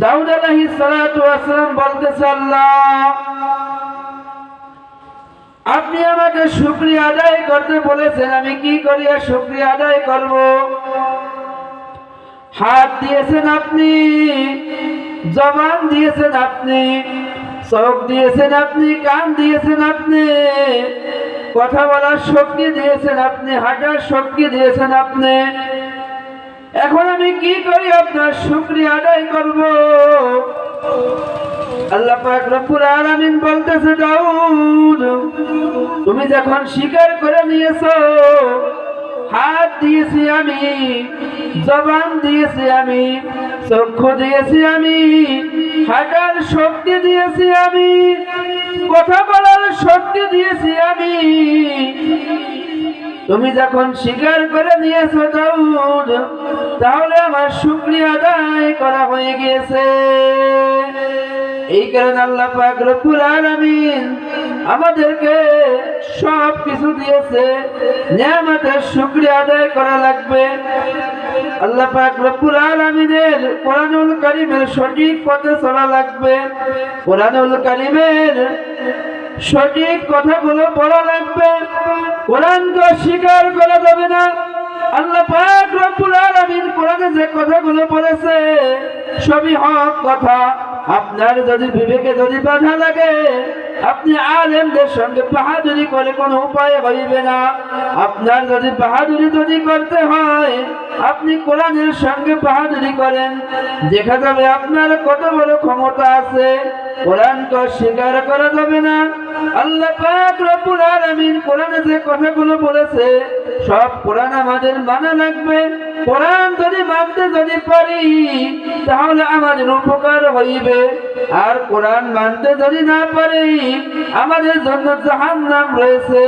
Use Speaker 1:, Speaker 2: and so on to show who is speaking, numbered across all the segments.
Speaker 1: দাউদ ওয়াসসালাম বলতেছে, আল্লাহ, আপনি আমাকে শুকরিয়া আদায় করতে বলেছেন, আমি কি করিয়া শুকরিয়া আদায় করব? হাত দিয়েছেন আপনি, জবান দিয়েছেন আপনি, চোখ দিয়েছেন আপনি, কান দিয়েছেন আপনি, কথা বলার শক্তি দিয়েছেন আপনি, হাঁটার শক্তি দিয়েছেন আপনি। এখন আমি কি করি? আপনার শুক্রিয়া আদায় করব। আল্লাহ পাক রব্বুল আলামিন বলতেছে, দাউদ, তুমি যখন স্বীকার করে নিয়েছো, হাত দিয়েছি আমি, জবান দিয়েছি আমি, চক্ষু দিয়েছি আমি, হাঁটার শক্তি দিয়েছি আমি, কথা বলার শক্তি দিয়েছি আমি। তুমি যখন স্বীকার করে নিয়েছো, দাউদ তাহলে আমার শুক্রিয়া আদায় করা হয়ে গিয়েছে। এই কারণে আল্লাহ পাক রব্বুল আলামিন আমাদেরকে সব কিছু দিয়েছে। নিয়ামতের শুক্রিয়া আদায় করা লাগবে। আল্লাহ পাক রব্বুল আলামিনের কোরআনুল কারীমের সঠিক পথে চলা লাগবে। কোরআনুল কারীমের সঠিক কথাগুলো বলা লাগবে। কোরআনকে স্বীকার করা যাবে না। আল্লাহ পাক রব্বুল আলামিন কোরআনে যে কথাগুলো বলেছে সবই হক কথা। আপনার যদি বিবেকে যদি বাধা লাগে, আপনি আলেমদের সঙ্গে বাহাদুরি করে কোনো উপায় হইবে না। আপনার যদি বাহাদুরি যদি করতে হয়, আপনি কোরআনের সঙ্গে বাহাদুরি করেন। দেখা যাবে আপনার কত বড় ক্ষমতা আছে, কোরআনকে স্বীকার করা যাবে না। আল্লাহ পাক রব্বুল আলামিন কোরআনে যে কথাগুলো বলেছে, সব কোরআন আমাদের মানা লাগবে। কোরআন যদি মানতে যদি পারি, তাহলে আমাদের উপকার হইবে। আর কোরআন মানতে যদি না পারি, আমাদের জন্য জাহান নাম রয়েছে।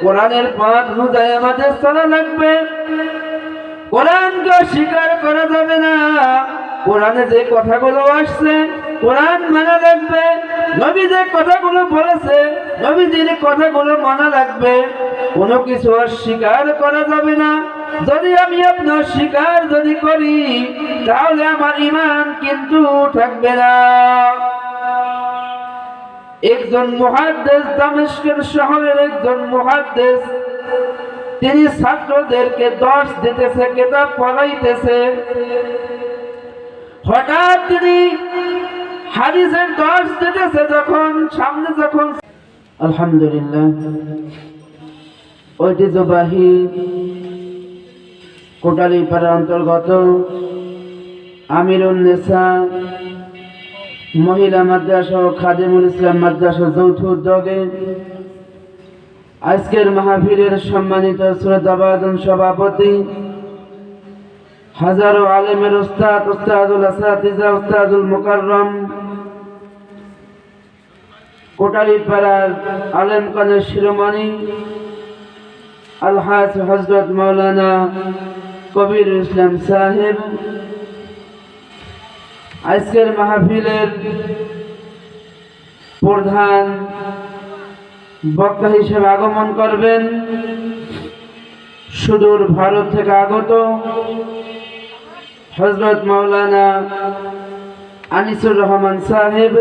Speaker 1: কোরআনের পথ অনুযায়ী আমাদের চলা লাগবে। কোরআনকে স্বীকার করা যাবে না। কোরআনে যে কথাগুলো আসছে, কোরআন মানা লাগবে। নবী যে কথাগুলো বলেছে নবী নবীজির কথাগুলো মানা লাগবে। কোনো কিছু অস্বীকার করা যাবে না। যদি আমি আপনার স্বীকার যদি করি, তাহলে আমার ইমান কিন্তু থাকবে না। একজন মহাদ্দেশ দামেস্কের শহরের একজন মহাদ্দেশ তিনি ছাত্রদেরকে দশ দিতেছে, কেতাব পড়াইতেছে। হঠাৎ তিনি হাদিসের দশ দিতেছে যখন, সামনে যখন আলহামদুলিল্লাহ, ঐতিহ্যবাহী কোটালী পাড়ার অন্তর্গত আমিরুল নেসা, মহিলা মাদ্রাসা ও খাদিমুল ইসলাম মাদ্রাসা যৌথ উদ্যোগে আজকের মাহফিলের সম্মানিত শ্রদ্ধাবাদন সভাপতি, হাজারো আলেমের উস্তাদ উস্তাদুল আসাতিজা উস্তাদুল মুকাররম, কোটালী পাড়ার আলেমকানের শিরোমণি, আলহাজ হজরত মৌলানা কবির ইসলাম সাহেব, আজকের মাহফিলের প্রধান বক্তা হিসেবে আগমন করবেন। সুদূর ভারত থেকে আগত হজরত মাওলানা আনিসুর রহমান সাহেব।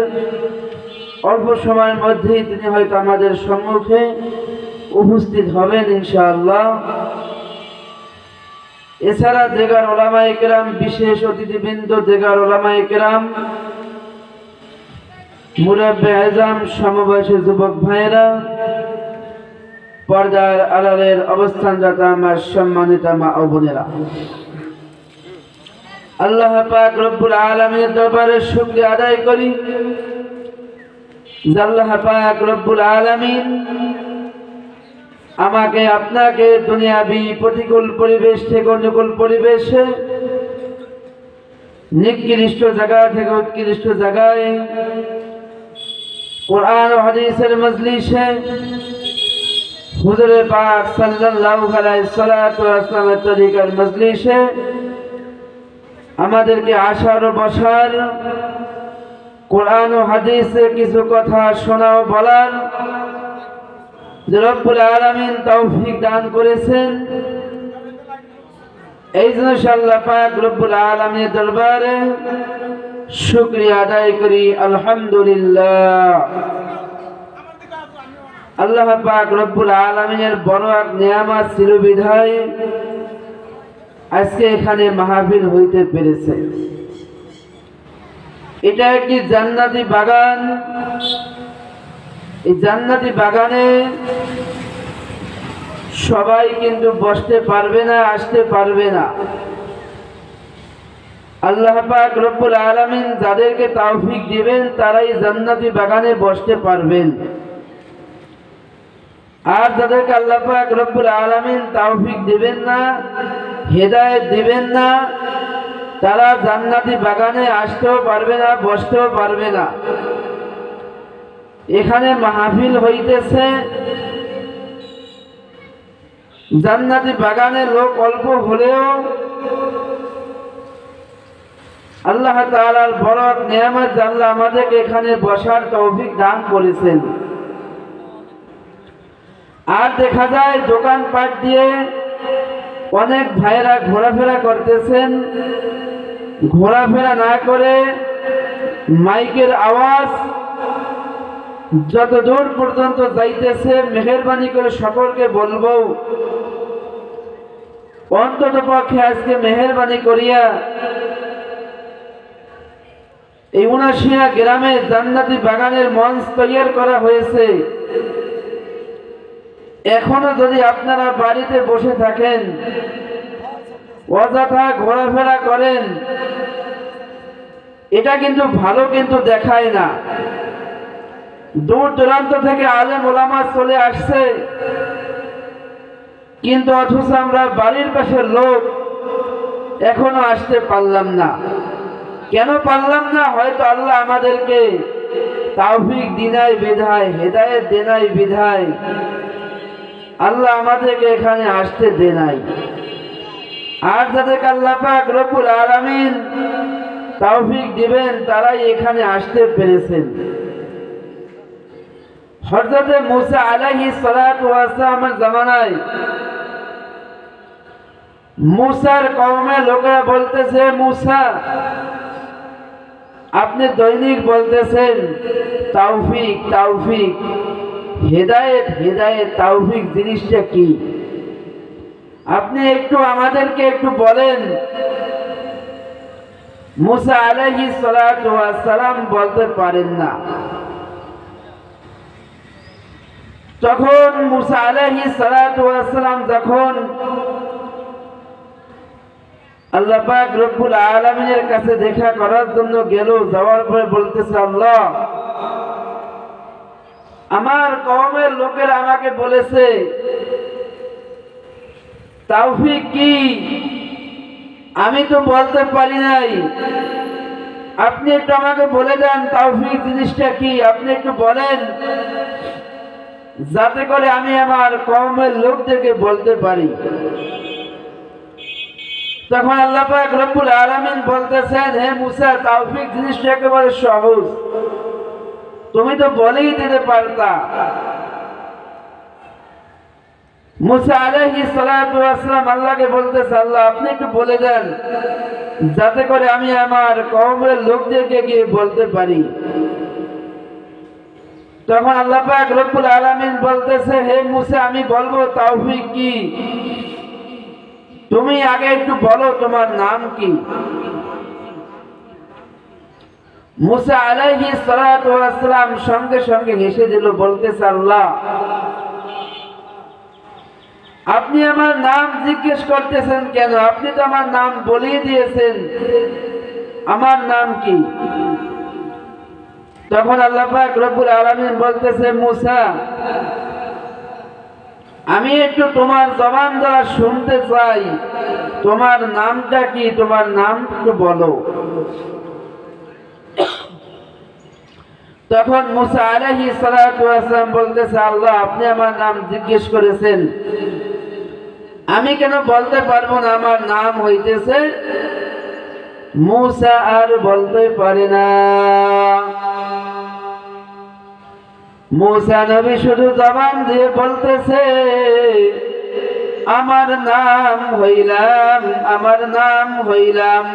Speaker 1: অল্প সময়ের মধ্যেই তিনি হয়তো আমাদের সম্মুখে উপস্থিত হবেন ইনশাআল্লাহ। এছাড়া জেগার ওলামা একরাম বিশেষ অতিথিবৃন্দ জেগার ওলামা একরাম মুরাব্বে আজম, সমবয়সী যুবক ভাইয়েরা, পর্দার আড়ালের অবস্থানরত আমার সম্মানিত মা ও বোনেরা। আল্লাহ পাক রব্বুল আলমীর দরবারে শুক্রিয়া আদায় করি। আল্লাহ পাক রব্বুল আলমিন আমাকে আপনাকে দুনিয়াবি প্রতিকূল পরিবেশ থেকে অনুকূল পরিবেশে নিকৃষ্ট জায়গা থেকে উৎকৃষ্ট জায়গায় কোরআন হাদিসের মজলিসে হুজুরে পাক সাল্লাল্লাহু আলাইহি সাল্লাতু ওয়াসাল্লামের তরিকার মজলিসে আমাদেরকে আসার ও বসার কোরআন ও হাদিসে কিছু কথা শোনা ও বলার আলামিন তৌফিক দান করেছেন। এই জন্য আল্লাহ পাক রব্বুল আলামিনের দরবারে শুক্রিয়া আদায় করি, আলহামদুলিল্লাহ। আল্লাহ পাক রব্বুল আলমিনের বড় এক নিয়ামত ছিল বিধায় আজকে এখানে মাহফিল হইতে পেরেছে। এটা একটি জান্নাতি বাগান। এই জান্নাতি বাগানে সবাই কিন্তু বসতে পারবে না, আসতে পারবে না। আল্লাহ পাক রব্বুল আলামিন যাদেরকে তাওফিক দিবেন, তারাই জান্নাতি বাগানে বসতে পারবেন। আর যাদেরকে আল্লাহ পাক রব্বুল আলামিন তাওফিক দিবেন না, হেদায়েত দিবেন না, তারা জান্নাতি বাগানে আসতেও পারবে না, বসতেও পারবে না। এখানে মাহফিল হইতেছে। জান্নাতি বাগানে লোক অল্প হলেও আল্লাহ তাআলার বড় নিয়ামত জানলা আমাদেরকে এখানে বসার তৌফিক দান করেছেন। আর দেখা যায়, দোকানপাট দিয়ে অনেক ভাইয়েরা ঘোরাফেরা করতেছেন। ঘোরাফেরা না করে মাইকের আওয়াজ যত দূর পর্যন্ত যাইতেছে, মেহরবানি করে সকলকে বলব, অন্তত পক্ষে আজকে মেহরবানি করিয়া এই উনাশিয়া গ্রামে জান্নাতি বাগানের মঞ্চ তৈরি করা হয়েছে। এখনও যদি আপনারা বাড়িতে বসে থাকেন, অযথা ঘোরাফেরা করেন, এটা কিন্তু ভালো কিন্তু দেখায় না। দূর দূরান্ত থেকে আলেম ওলামা চলে আসছে। কিন্তু অথচ আমরা বাড়ির পাশের লোক এখনও আসতে পারলাম না। কেন পারলাম না? হয়তো আল্লাহ আমাদেরকে তাওফিক দিনাই বিধায়, হেদায়েত দেনাই বিধায়, আল্লাহ আমাদেরকে এখানে আসতে দেনাই আর যাদের পাক রব্বুল আলামিন তৌফিক দিবেন, তারাই এখানে আসতে পেরেছেন। হযরতে মুসা আলাইহিস সালাতু ওয়াস সালামের জামানায় মুসার কওমের লোকেরা বলতেছে, মুসা, আপনি দৈনিক বলতেছেন, তাওফিক তাওফিক, হেদায়েত হেদায়েত, তাওফিক জিনিসটা কি? আপনি একটু আমাদেরকে একটু বলেন। মুসা ওয়াস সালাম বলতে পারেন না। তখন মুসা ওয়াস সালাম যখন আল্লাহ পাক রব্বুল আলামিনের কাছে দেখা করার জন্য গেল, যাওয়ার পরে বলতেছে, আল্লাহ, আমার কওমের লোকেরা আমাকে বলেছে, তাওফিক কি? আমি তো বলতে পারি নাই। আপনি একটু আমাকে বলে দেন, তাওফিক জিনিসটা কি? আপনি একটু বলেন। যাতে করে আমি আমার কওমের লোকদেরকে বলতে পারি। তখন আল্লাহ পাক রব্বুল আলামিন বলতেছেন, হে মুসা তাওফিক জিনিসটা একেবারে সহজ। তুমি তো বলেই দিতে পারতা। মুসা সালাতু ওয়াসসালাম আল্লাহকে বলতেছে, আল্লাহ, আপনি একটু বলে দেন, যাতে করে আমি আমার কওমের লোকদেরকে গিয়ে বলতে পারি। তখন আল্লাহ পাক রব্বুল আলামিন বলতেছে, হে মুসা, আমি বলব তাওফিক কি? তুমি আগে একটু বলো তোমার নাম কি? মুসা আলাইহি ওয়াসসালাম সঙ্গে সঙ্গে হেসে দিল, বলতেছে আল্লাহ, আপনি আমার নাম জিজ্ঞেস করতেছেন কেন? আপনি তো আমার নাম বলিয়ে দিয়েছেন। আমার নাম কি? তখন আল্লাহ রব্বুল আলামিন বলতেছে, মুসা, আমি একটু তোমার জবান দ্বারা শুনতে চাই। তোমার নামটা কি? তোমার নাম একটু বলো। তখন মুসা আলাইহি সালাতু ওয়াসালাম বলতেছে, আল্লাহ, আপনি আমার নাম জিজ্ঞেস করেছেন। আমি কেন বলতে পারব না? আমার নাম হইতেছে মুসা আর বলতে পারে না। মুসা নবী শুধু জবান দিয়ে বলতেছে, আমার নাম হইলাম, আমার নাম হইলাম।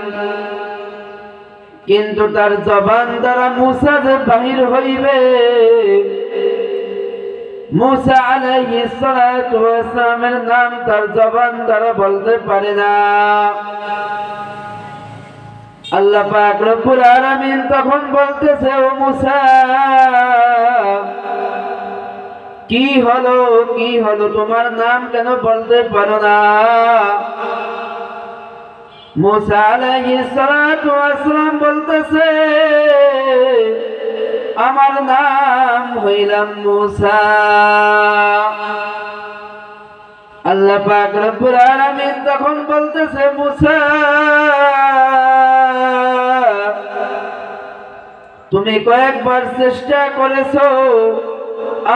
Speaker 1: কিন্তু তার জবান দ্বারা মুসা যে বাহির হইবে, মুসা আলাইহিস সালাতু ওয়াসসালামের নাম তার জবান দ্বারা বলতে পারে না। আল্লাহ পাক রব্বুল আলামিন তখন বলতেছে, ও মুসা, কি হলো কি হলো? তোমার নাম কেন বলতে পারো না? মুসা আলাইহিস সালাতু ওয়াসসালাম বলতেছে, আমার নাম হইলাম মুসা। আল্লাহ পাক রব্বুল আলামিন তখন বলতেছে, মুসা, তুমি কয়েকবার চেষ্টা করেছ,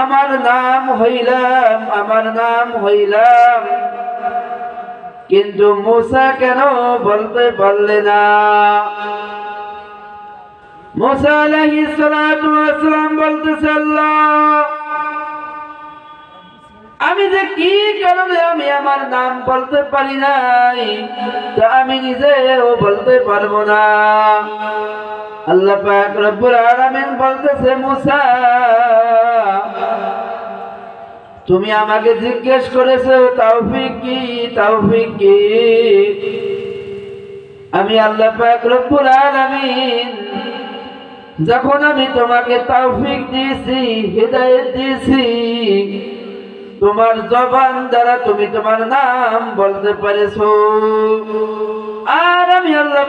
Speaker 1: আমার নাম হইলাম, আমার নাম হইলাম। কিন্তু মুসা কেন বলতে পারলে না? মুসা আলাইহিস ওয়াসসালাম বলতেছে, আল্লাহ আমি যে কি কারণে আমি আমার নাম বলতে পারি নাই, তা আমি নিজেও বলতে পারব না। আল্লাহ পাক রব্বুল আলামিন বলতেছে, মুসা, তুমি আমাকে জিজ্ঞেস করেছ তাওফিক কি তাওফিক কি? আমি আল্লাহ পাক রব্বুল আলামিন, যখন আমি তোমাকে তৌফিক দিয়েছি, হৃদয়ত দিয়েছি তোমার জবান দ্বারা তুমি তোমার নাম বলতে পেরেছ। আর আমি আল্লাহ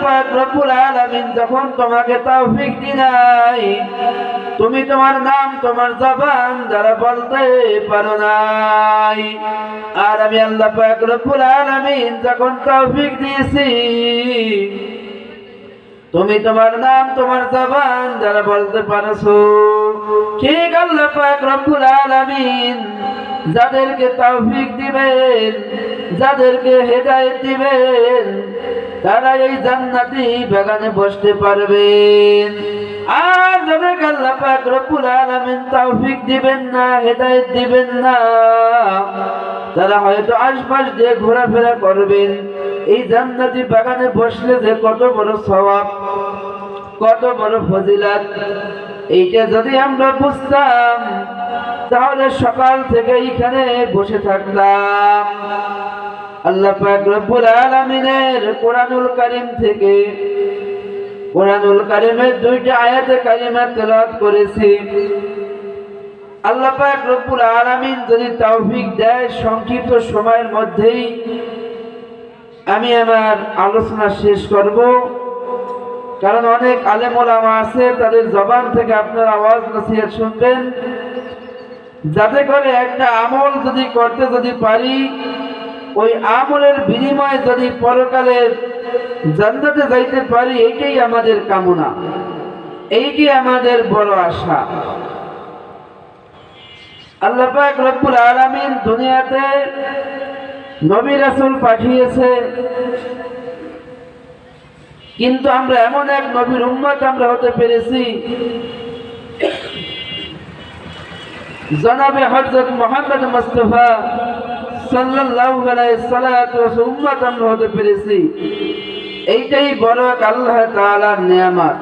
Speaker 1: যখন তোমাকে তৌফিক দি নাই তুমি তোমার নাম তোমার জবান দ্বারা বলতে পারো নাই। আর আমি আল্লাহ আলামিন যখন তৌফিক দিয়েছি, তুমি তোমার নাম তোমার জবান যারা বলতে পারছ ঠিক আল্লাহ পাক রব্বুল আলামিন যাদেরকে তৌফিক দিবেন, যাদেরকে হেদায়েত দিবেন, তারা এই জান্নাতি বাগানে বসতে পারবেন। আর যাদেরকে আল্লাহ পাক রব্বুল আলামিন তৌফিক দিবেন না, হেদায়েত দিবেন না, তারা হয়তো আশপাশ দিয়ে ঘোরাফেরা করবেন। এই জান্নাতি বাগানে বসলে যে কত বড় সওয়াব, কত বড় ফজিলাত, এইটা যদি আমরা বুঝতাম তাহলে সকাল থেকে এইখানে বসে থাকতাম আল্লাহ পাক রব্বুল আলামিনের কোরআনুল কারীম থেকে কোরআনুল কারীমের দুইটা আয়াতে কারিমা তেলাওয়াত করেছি। আল্লাহ পাক রব্বুল আলামিন যদি তৌফিক দেয় সংক্ষিপ্ত সময়ের মধ্যেই আমি আমার আলোচনা শেষ করব। কারণ অনেক আলেমোলামা আছে, তাদের জবান থেকে আপনার আওয়াজ নসিহত শুনবেন। যাতে করে একটা আমল যদি করতে যদি পারি, ওই আমলের বিনিময়ে যদি পরকালে জান্নাতে যাইতে পারি এইটাই আমাদের কামনা। এইটি আমাদের বড় আশা। আল্লাহ পাক রব্বুল আলামিন দুনিয়াতে নবী রাসূল পাঠিয়েছে। কিন্তু আমরা এমন এক নবীর উম্মত আমরা হতে পেরেছি জনাবে হযরত মুহাম্মদ মুস্তাফা সাল্লাল্লাহু আলাইহি সাল্লাতু উম্মত হতে পেরেছি। এইটাই বড় আল্লাহ তাআলার নিয়ামত।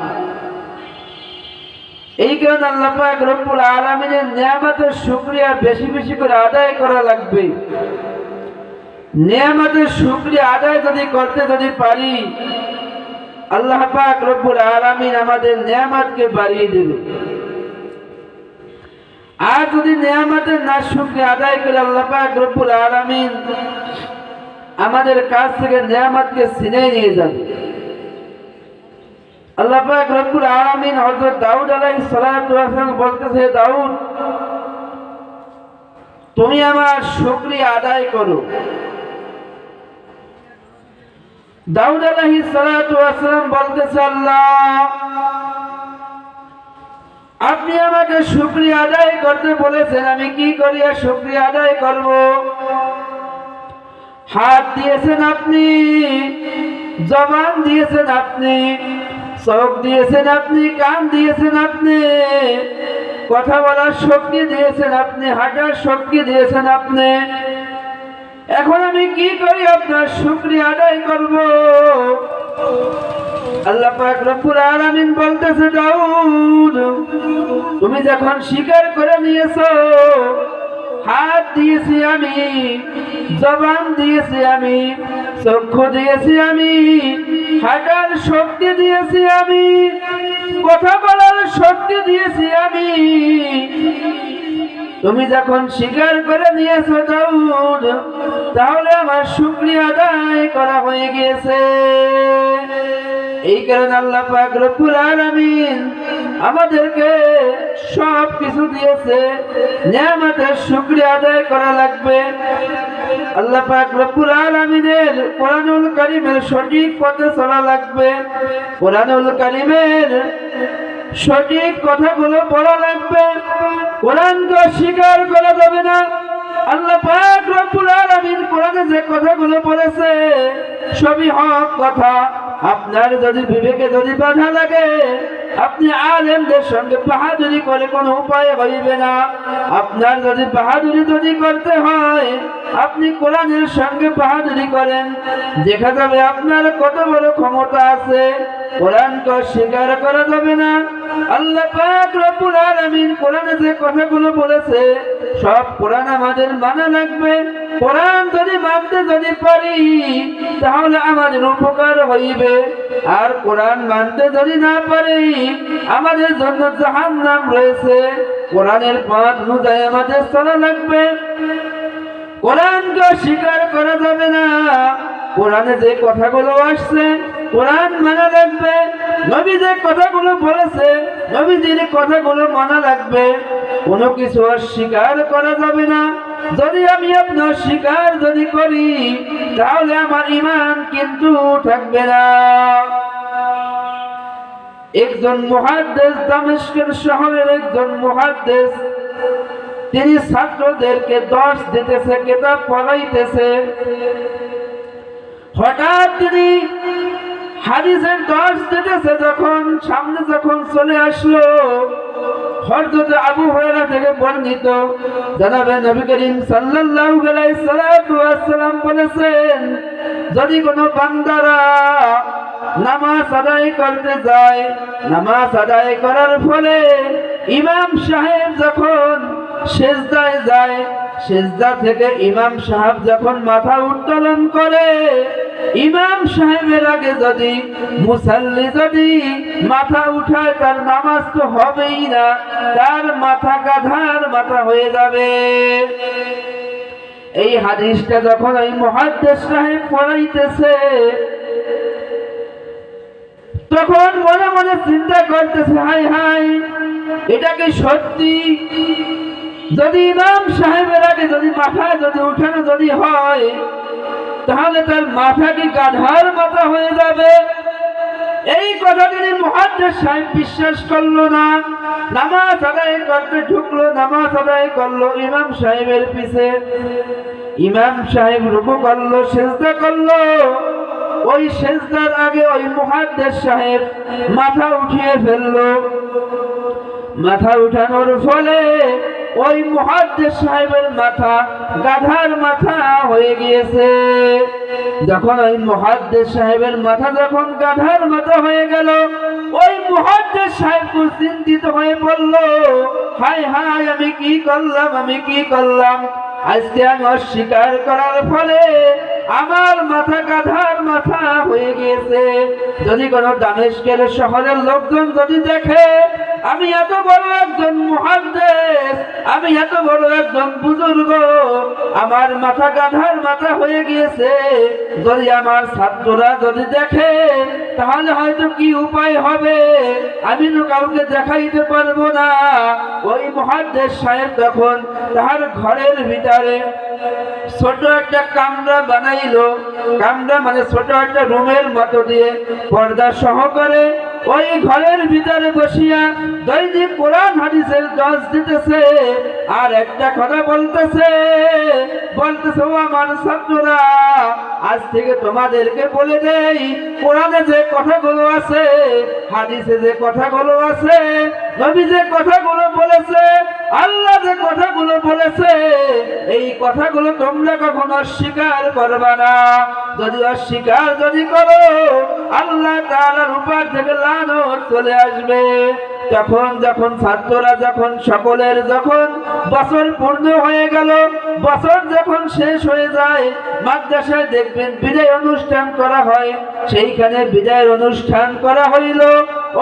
Speaker 1: এই কারণে আল্লাহ পাক রব্বুল আলামিনের নিয়ামতের শুকরিয়া বেশি বেশি করে আদায় করা লাগবে। নিয়ামতের শুকরিয়া আদায় যদি করতে যদি পারি, আল্লাহ পাক রব্বুল আলামিন আমাদের নিয়ামতকে বাড়িয়ে দেবে। আর যদি নিয়ামতের না শুকরিয়া আদায় করে আল্লাহ পাক রব্বুল আলামিন আমাদের কাছ থেকে নিয়ামতকে ছিনিয়ে নিয়ে যাবে। আল্লাহ পাক রব্বুল আলামিন হযরত দাউদ আলাইহিস ওয়াসালাম বলতেছে, দাউদ, তুমি আমার শুকরিয়া আদায় করো। দাউদ আলাইহিস ওয়াসালাম বলতেছে, আল্লাহ আপনি আমাকে শুকরিয়া আদায় করতে বলেছেন, আমি কি করিয়া শুকরিয়া আদায় করব? হাত দিয়েছেন আপনি, জবান দিয়েছেন আপনি, চোখ দিয়েছেন আপনি, কান দিয়েছেন আপনি, কথা বলার শক্তি দিয়েছেন আপনি, হাঁটার শক্তি দিয়েছেন আপনি। এখন আমি কি করি আপনার শুক্রিয়া আদায় করব? আল্লাহ পাক রব্বুল আলামিন বলতেছে, দাউদ, তুমি যখন স্বীকার করে নিয়েছো, হাত দিয়েছি আমি, জবান দিয়েছি আমি, চক্ষু দিয়েছি আমি, হাঁটার শক্তি দিয়েছি আমি, কথা বলার শক্তি দিয়েছি আমি তুমি যখন স্বীকার করে নিয়েছো দাউদ, তাহলে আমার শুক্রিয়া আদায় করা হয়ে গিয়েছে। এই কারণে আল্লাহ পাক রব্বুল আলামিন আমাদেরকে সব কিছু দিয়েছে। নিয়ামতের শুকরিয়া আদায় করা লাগবে। আল্লাহ পাক রব্বুল আলামিনের কোরআনুল কারীমের সঠিক পথে চলা লাগবে। কোরআনুল কারীমের সঠিক কথাগুলো পড়া লাগবে। কোরআনকে স্বীকার করা যাবে না। আল্লাহ পাক রব্বুল আলামিন কোরআনে যে কথাগুলো বলেছে, সবই হক কথা। আপনার যদি বিবেকে যদি বাধা লাগে, আপনি আলেমদের সঙ্গে বাহাদুরি করে কোনো উপায় হইবে না। আপনার যদি বাহাদুরি যদি করতে হয়, আপনি কোরআনের সঙ্গে বাহাদুরি করেন। দেখা যাবে আপনার কত বড় ক্ষমতা আছে। কোরআনকে স্বীকার করা যাবে না। আল্লাহ পাক রব্বুল আলামিন কোরআনে যে কথাগুলো বলেছে, সব কোরআন আমাদের মানা লাগবে। কোরআন যদি মানতে যদি পারি, তাহলে আমাদের উপকার হইবে। আর কোরআন মানতে যদি না পারি, আমাদের জন্য জাহান্নাম রয়েছে। কোরআনের পথ অনুযায়ী আমাদের চলা লাগবে। কোরআনকে স্বীকার করা যাবে না। কোরআনে যে কথাগুলো আসছে কোরআন মানা লাগবে নবী যে কথাগুলো বলেছে কথাগুলো মানা লাগবে। কোনো কিছু করা যাবে না। যদি আমি আপনার স্বীকার যদি করি, তাহলে আমার ইমান কিন্তু থাকবে না। একজন মহাদ্দেশ দামেস্কের শহরের একজন মহাদ্দেশ তিনি ছাত্রদেরকে দশ দিতেছে, কেতাব পড়াইতেছে। হঠাৎ তিনি হাদিসের দশ দিতেছে যখন সামনে যখন চলে আসলো আবু থেকে বর্ণিত সাল্লাল্লাহু বলেছেন, যদি কোনো বান্দারা নামাজ আদায় করতে যায়, নামাজ আদায় করার ফলে ইমাম সাহেব যখন সেজদায় যায়, সেজদা থেকে ইমাম সাহেব যখন মাথা উত্তোলন করে ইমাম সাহেবের আগে যদি মুসাল্লি যদি মাথা উঠায়, তার নামাজ তো হবেই না। তার মাথা গাধার মাথা হয়ে যাবে। এই হাদিসটা যখন ওই মহাদ্দেশ সাহেব পড়াইতেছে, তখন মনে মনে চিন্তা করতেছে হাই হাই এটা কি সত্যি? যদি ইমাম সাহেবের আগে যদি মাথায় যদি উঠানো যদি হয় তাহলে তার মাথা কি গাধার মাথা হয়ে যাবে? এই কথা তিনি মহাদ্দেশ সাহেব বিশ্বাস করল না, নামাজ আদায় করতে ঢুকলো, নামাজ আদায় করল, ইমাম সাহেবের পিছে। ইমাম সাহেব রুকু করল, সেজদা করল। ওই সেজদার আগে ওই মহাদ্দেশ সাহেব মাথা উঠিয়ে ফেলল। মাথা উঠানোর ফলে ওই মহাদ্দেশ সাহেবের মাথা, গাধার মাথা হয়ে গিয়েছে। যখন ওই মহাদ্দেশ সাহেবের মাথা যখন গাধার মাথা হয়ে গেল, ওই মহাদ্দেশ সাহেব চিন্তিত হয়ে পড়ল হাই হাই, আমি কি করলাম, আমি কি করলাম? আজকে আমি অস্বীকার করার ফলে আমার মাথা গাধার মাথা হয়ে গিয়েছে। যদি কোনো দামেশকের শহরের লোকজন যদি দেখে আমি এত বড় একজন মহাদেশ আমি এত বড় একজন বুজুর্গ, আমার মাথা গাধার মাথা হয়ে গিয়েছে। যদি আমার ছাত্ররা যদি দেখে, তাহলে হয়তো কি উপায় হবে? আমি তো কাউকে দেখাইতে পারব না। ওই মহাদেশ সাহেব তখন তাহার ঘরের ভিতরে ছোট একটা কামরা বানাইলো। কামরা মানে ছোট একটা রুমের মতো দিয়ে পর্দা সহকারে ওই ঘরের ভিতরে বসিয়া দৈনিক কোরআন, হাদিসের দশ দিতেছে আর একটা কথা বলতেছে। বলতেছে, ও আমার ছাত্ররা, আজ থেকে তোমাদেরকে বলে দেই, কোরআনে যে কথাগুলো আছে, হাদিসে যে কথাগুলো আছে নবী যে কথাগুলো বলেছে, আল্লাহ যে কথাগুলো বলেছে, এই কথাগুলো তোমরা কখনো অস্বীকার করবে না। যদি অস্বীকার যদি করো, আল্লাহ তার উপর থেকে লানত চলে আসবে। তখন যখন ছাত্ররা যখন, সকলের যখন বছর পূর্ণ হয়ে গেল, বছর যখন শেষ হয়ে যায়, মাদ্রাসায় দেখবেন বিদায় অনুষ্ঠান করা হয়, সেইখানে বিদায়ের অনুষ্ঠান করা হইল।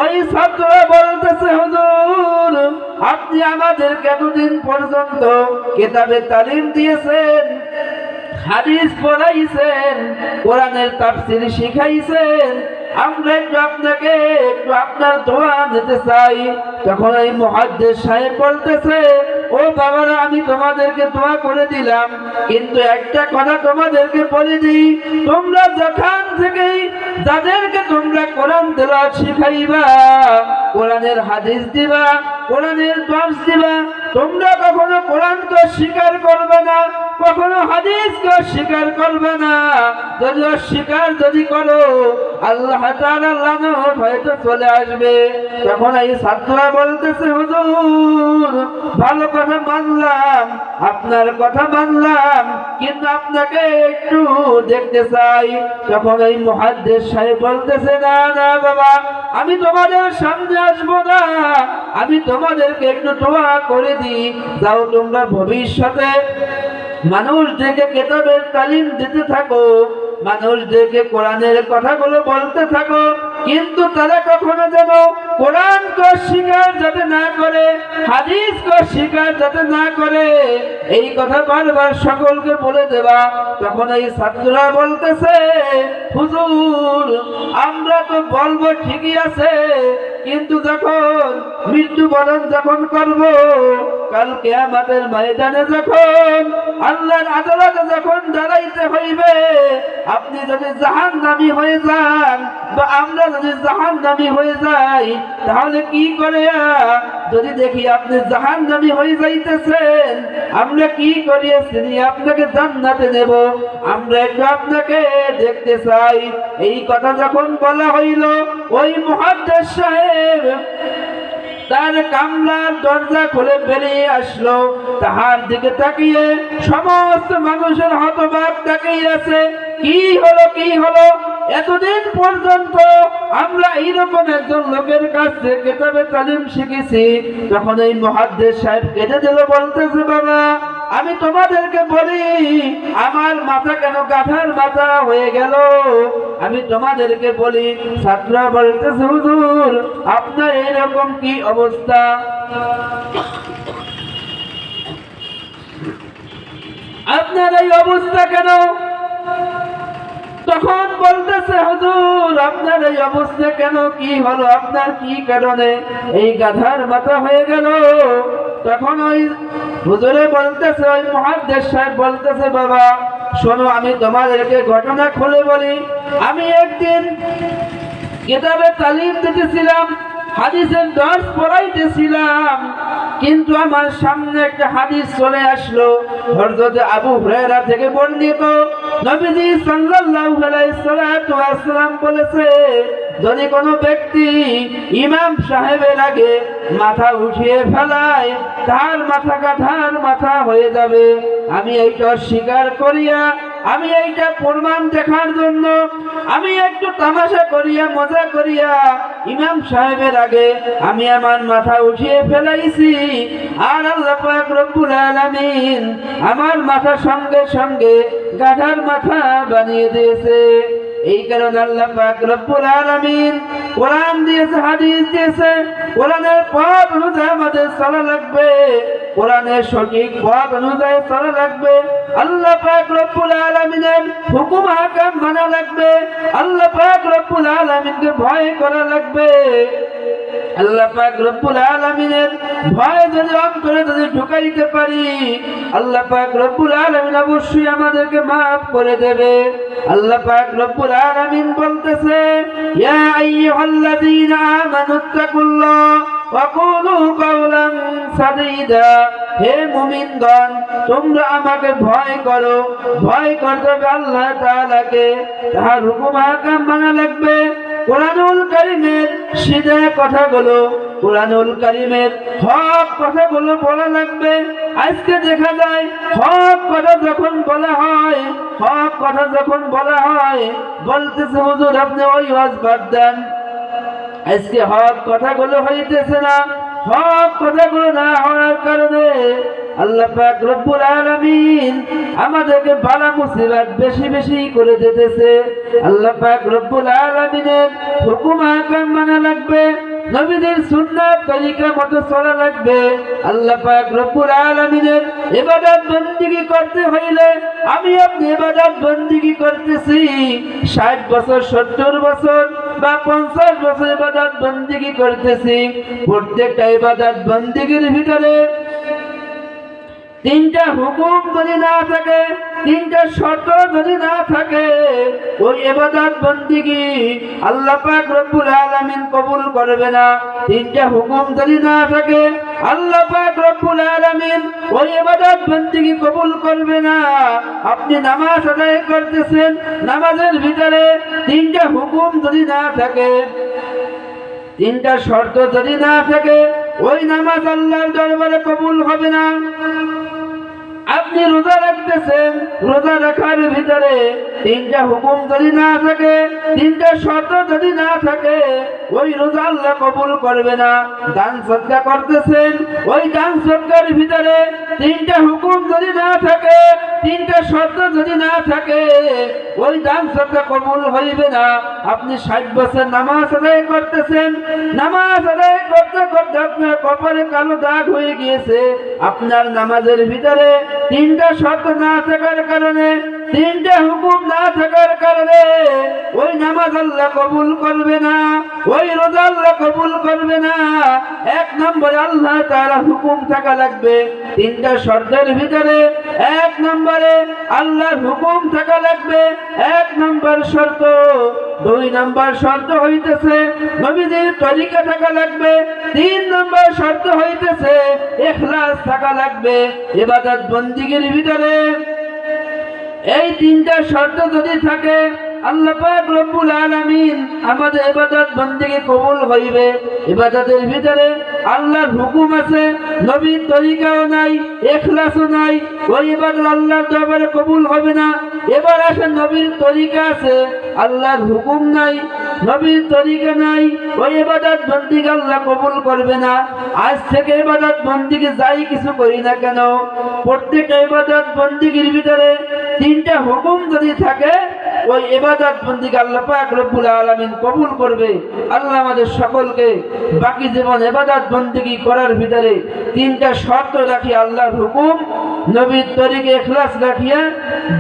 Speaker 1: ওই ছাত্ররা বলতেছে, হুজুর, আপনি আমাদের এতদিন পর্যন্ত কেতাবে তালিম দিয়েছেন, হাদিস পড়াইছেন, কোরআনের তাফসির শিখাইছেন আমরা একটু আপনাকে একটু আপনার দোয়া নিতে চাই। তখন এই মহাদ্দেশ সাহেব বলতেছে, ও বাবারা, আমি তোমাদেরকে দোয়া করে দিলাম, কিন্তু একটা কথা তোমাদেরকে বলে দিই। তোমরা যখন থেকেই যাদেরকে তোমরা কোরআন দেওয়া শিখাইবা, কোরআনের হাদিস দিবা, কোরআনের দর্শ দিবা তোমরা কখনো কোরআনকে স্বীকার করবে না, কখনো হাদিসকে স্বীকার করবে না। যদি অস্বীকার যদি করো, আল্লাহ হয়তো চলে আসবে। তখন এই ছাত্ররা বলতেছে, হুজুর, ভালো কথা মানলাম, আপনার কথা মানলাম, কিন্তু আপনাকে একটু দেখতে চাই। তখন এই মহাদ্দেশ সাহেব বলতেছে, না না, বাবা, আমি তোমাদের সামনে আসব না। আমি তোমাদেরকে একটু দোয়া করে দিই তাও তোমরা ভবিষ্যতে। মানুষদেরকে কেতাবের তালিম দিতে থাকো মানুষদেরকে কোরআনের কথাগুলো বলতে থাকো। কিন্তু তারা কখনো যেন কোরআন স্বীকার যাতে না করে হাদিস স্বীকার যাতে না করে, এই কথা বারবার সকলকে বলে দেবা তখন এই ছাত্ররা বলতেছে, হুজুর, আমরা তো বলব ঠিকই আছে, কিন্তু যখন মৃত্যু বরণ যখন করব, কালকে আমাদের ময়দানে যখন আল্লাহর আদালতে যখন দাঁড়াইতে হইবে, আপনি যদি জাহান নামি হয়ে যান বা আমরা যদি জাহান নামি হয়ে যাই তাহলে কি করে? যদি দেখি আপনি জাহান নামি হয়ে যাইতেছেন, আমরা কি আপনাকে জান্নাতে নেব। আমরা একটু আপনাকে দেখতে চাই। এই কথা যখন বলা হইল, ওই মহাদ্দেশ সাহেব তার কামলার দরজা খুলে বেরিয়ে আসলো। তাহার দিকে তাকিয়ে সমস্ত মানুষের হতবাক তাকিয়ে আছে। কি হলো কি হলো? এতদিন পর্যন্ত আমরা এইরকম একজন লোকের কাছ থেকে কেতাবে তালিম শিখেছি তখন এই মহাদ্দেশ সাহেব কেটে দিল, বলতেছে, বাবা, আমি তোমাদেরকে বলি, আমার মাথা কেন গাধার মাথা হয়ে গেল? আমি তোমাদেরকে বলি, ছাত্ররা বলতেছে, হুজুর, আপনার এইরকম কি অবস্থা? আপনার এই অবস্থা কেন? তখন বলতেছে, হুজুর, আপনার এই অবস্থা কেন? কি হলো? আপনার কি কারণে এই গাধার মাথা হয়ে গেল? তখন ওই হুজুরে বলতেছে, ওই মহাদেশ সাহেব বলতেছে, বাবা, শোনো, আমি তোমাদেরকে ঘটনা খুলে বলি। আমি একদিন কেতাবে তালিম দিতেছিলাম। হাদিসের দর্শ পড়াইতেছিলাম, কিন্তু আমার সামনে একটা হাদিস চলে আসলো, হযরত আবু হুরায়রা থেকে বর্ণিত। নবীজি সাল্লাল্লাহু আলাইহি সাল্লাতু ওয়াসাল্লাম বলেছে, যদি কোনো ব্যক্তি ইমাম সাহেবের আগে মাথা উঠিয়ে ফেলায়, তার মাথা গাধার মাথা হয়ে যাবে। আমি এইটা স্বীকার করিয়া আমি এইটা প্রমাণ দেখার জন্য আমি একটু তামাশা করিয়া, মজা করিয়া ইমাম সাহেবের আগে আমি আমার মাথা উঠিয়ে ফেলাইছি। আর আল্লাহ পাক রব্বুল আলামিন আমার মাথা সঙ্গে সঙ্গে গাধার মাথা বানিয়ে দিয়েছে। এই কারণে আল্লাহ পাক রব্বুল আলামিন কোরআন দিয়েছে, হাদিস দিয়েছে, কোরআনের পথ অনুযায়ী আমাদের চলা লাগবে। কোরআনের সঠিক পথ অনুযায়ী চলা লাগবে। আল্লাহ পাক রব্বুল আলামিনের হুকুম হাকাম মানা লাগবে, আল্লাহ পাক রব্বুল আলামিনকে ভয় করা লাগবে। আল্লাহ পাক রব্বুল আলামিনের ভয় যদি অন্তরে যদি ঢুকাইতে পারি, আল্লাহ পাক রব্বুল আলামিন অবশ্যই আমাদেরকে maaf করে দেবে। আল্লাহ পাক রব্বুল আলামিন বলতেছে, ইয়া আইয়ুহাল্লাযীনা আমানুত্তাকুল্লাহ হে মুমিনগণ, তোমরা আমাকে ভয় করো। ভয় করতে হবে আল্লাহ তাআলাকে। তাহার হুকুম আহকাম মানা লাগবে। কোরআনুল কারিমের সিধে কথাগুলো, কোরআনুল কারিমের হক কথাগুলো বলা লাগবে। আজকে দেখা যায়, হক কথা যখন বলা হয়, হক কথা যখন বলা হয়, বলতেছে হুজুর আপনি ওই ওয়াজ বাদ দেন। আজকে হক কথাগুলো হইতেছে না, হক কথাগুলো না হওয়ার কারণে আল্লাহ রব্বুল আলামিন আমাদেরকে বালা মুসিবত বেশি বেশি করে দিতেছে। আল্লাহ রব্বুল আলামিনের হুকুম আকাম মানা লাগবে। নবীদের সুন্নাত তরিকা মতো চলা লাগবে। আল্লাহ পাক রব্বুল আলামিনের ইবাদত বন্দিগি করতে হইলে আমি আপনি ইবাদত বন্দিগি করতেছি। 60 বছর 70 বছর বা 50 বছর ইবাদত বন্দিগি করতেছি। প্রত্যেকটা ইবাদত বন্দিগির ভিতরে তিনটা হুকুম যদি না থাকে, তিনটা শর্ত যদি না থাকে, ওই এবাদত বন্দিগি আল্লাহ পাক রব্বুল আলামিন কবুল করবে না। তিনটা হুকুম যদি না থাকে, আল্লাহ পাক রব্বুল আলামিন ওই এবাদত বন্দিগি কবুল করবে না। আপনি নামাজ আদায় করতেছেন, নামাজের ভিতরে তিনটা হুকুম যদি না থাকে, তিনটা শর্ত যদি না থাকে, ওই নামাজ আল্লাহর দরবারে কবুল হবে না। আপনি রোজা রাখতেছেন রোজা রাখার ভিতরে তিনটা হুকুম যদি না থাকে, তিনটা শর্ত যদি না থাকে, ওই রোজা আল্লাহ কবুল করবে না। দান সৎকা করতেছেন, ওই দান সৎকার ভিতরে তিনটা হুকুম যদি না থাকে, তিনটা শর্ত যদি না থাকে, ওই দান সৎকা কবুল হইবে না। আপনি ষাট বছর নামাজ আদায় করতেছেন, নামাজ আদায় করতে করতে আপনার কপালে কালো দাগ হয়ে গিয়েছে। আপনার নামাজের ভিতরে তিনটা শর্ত না থাকার কারণে তিনটা হুকুম না থাকার কারণে ওই নামাজ আল্লাহ কবুল করবে না, ওই রোজা আল্লাহ কবুল করবে না। এক নম্বরে আল্লাহ তারা হুকুম থাকা লাগবে তিনটা শর্তের ভিতরে। এক নম্বরে আল্লাহর হুকুম থাকা লাগবে, এক নম্বর শর্ত। দুই নম্বর শর্ত হইতেছে নবীদের তরিকা থাকা লাগবে, তিন নম্বর শর্ত হইতেছে এখলাস থাকা লাগবে এবাদত বন্দিগির ভিতরে। এই তিনটা শর্ত যদি থাকে, আল্লাহ পাক রব্বুল আলামিন আমাদের ইবাদত বন্দেগে কবুল হইবে। ইবাদতের ভিতরে আল্লাহর হুকুম আছে, নবীর তরিকাও নাই, এখলাসও নাই। ওই ইবাদত আল্লাহর দরবারে কবুল হবে না। এবার আসে নবীর তরিকা আছে, আল্লাহর হুকুম নাই। নবীর তরিকা নাই, ওই ইবাদত বন্দিকে আল্লাহ কবুল করবে না। আজ থেকে ইবাদত বন্দিকে যাই কিছু করি না কেন? প্রত্যেকটা ইবাদত বন্দিগির ভিতরে তিনটা হুকুম যদি থাকে, ওই ইবাদত বন্দিকে আল্লাহ পাক রব্বুল আলামিন কবুল করবে। আল্লাহ আমাদের সকলকে বাকি জীবন ইবাদত বন্দিগি করার ভিতরে তিনটা শর্ত রাখি আল্লাহর হুকুম, নবীর তরিকে ইখলাস রাখিয়া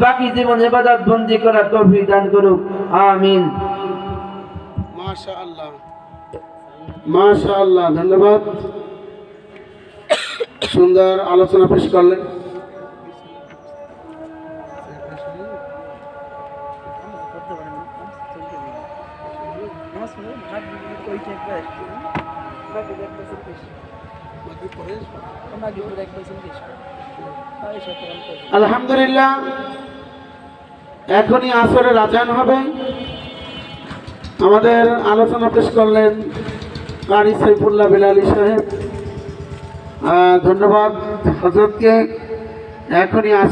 Speaker 1: বাকি জীবন এবাদত বন্দি করার তৌফিক দান করুক। আমিন।
Speaker 2: মাশা আল্লাহ ধন্যবাদ। সুন্দর আলোচনা পেশ করলেন। আলহামদুলিল্লাহ এখনই আসরে রাজান হবে। আমাদের আলোচনা পেশ করলেন কারি সাইফুল্লাহ বিলালি সাহেব। ধন্যবাদ হজরতকে। এখনই আস।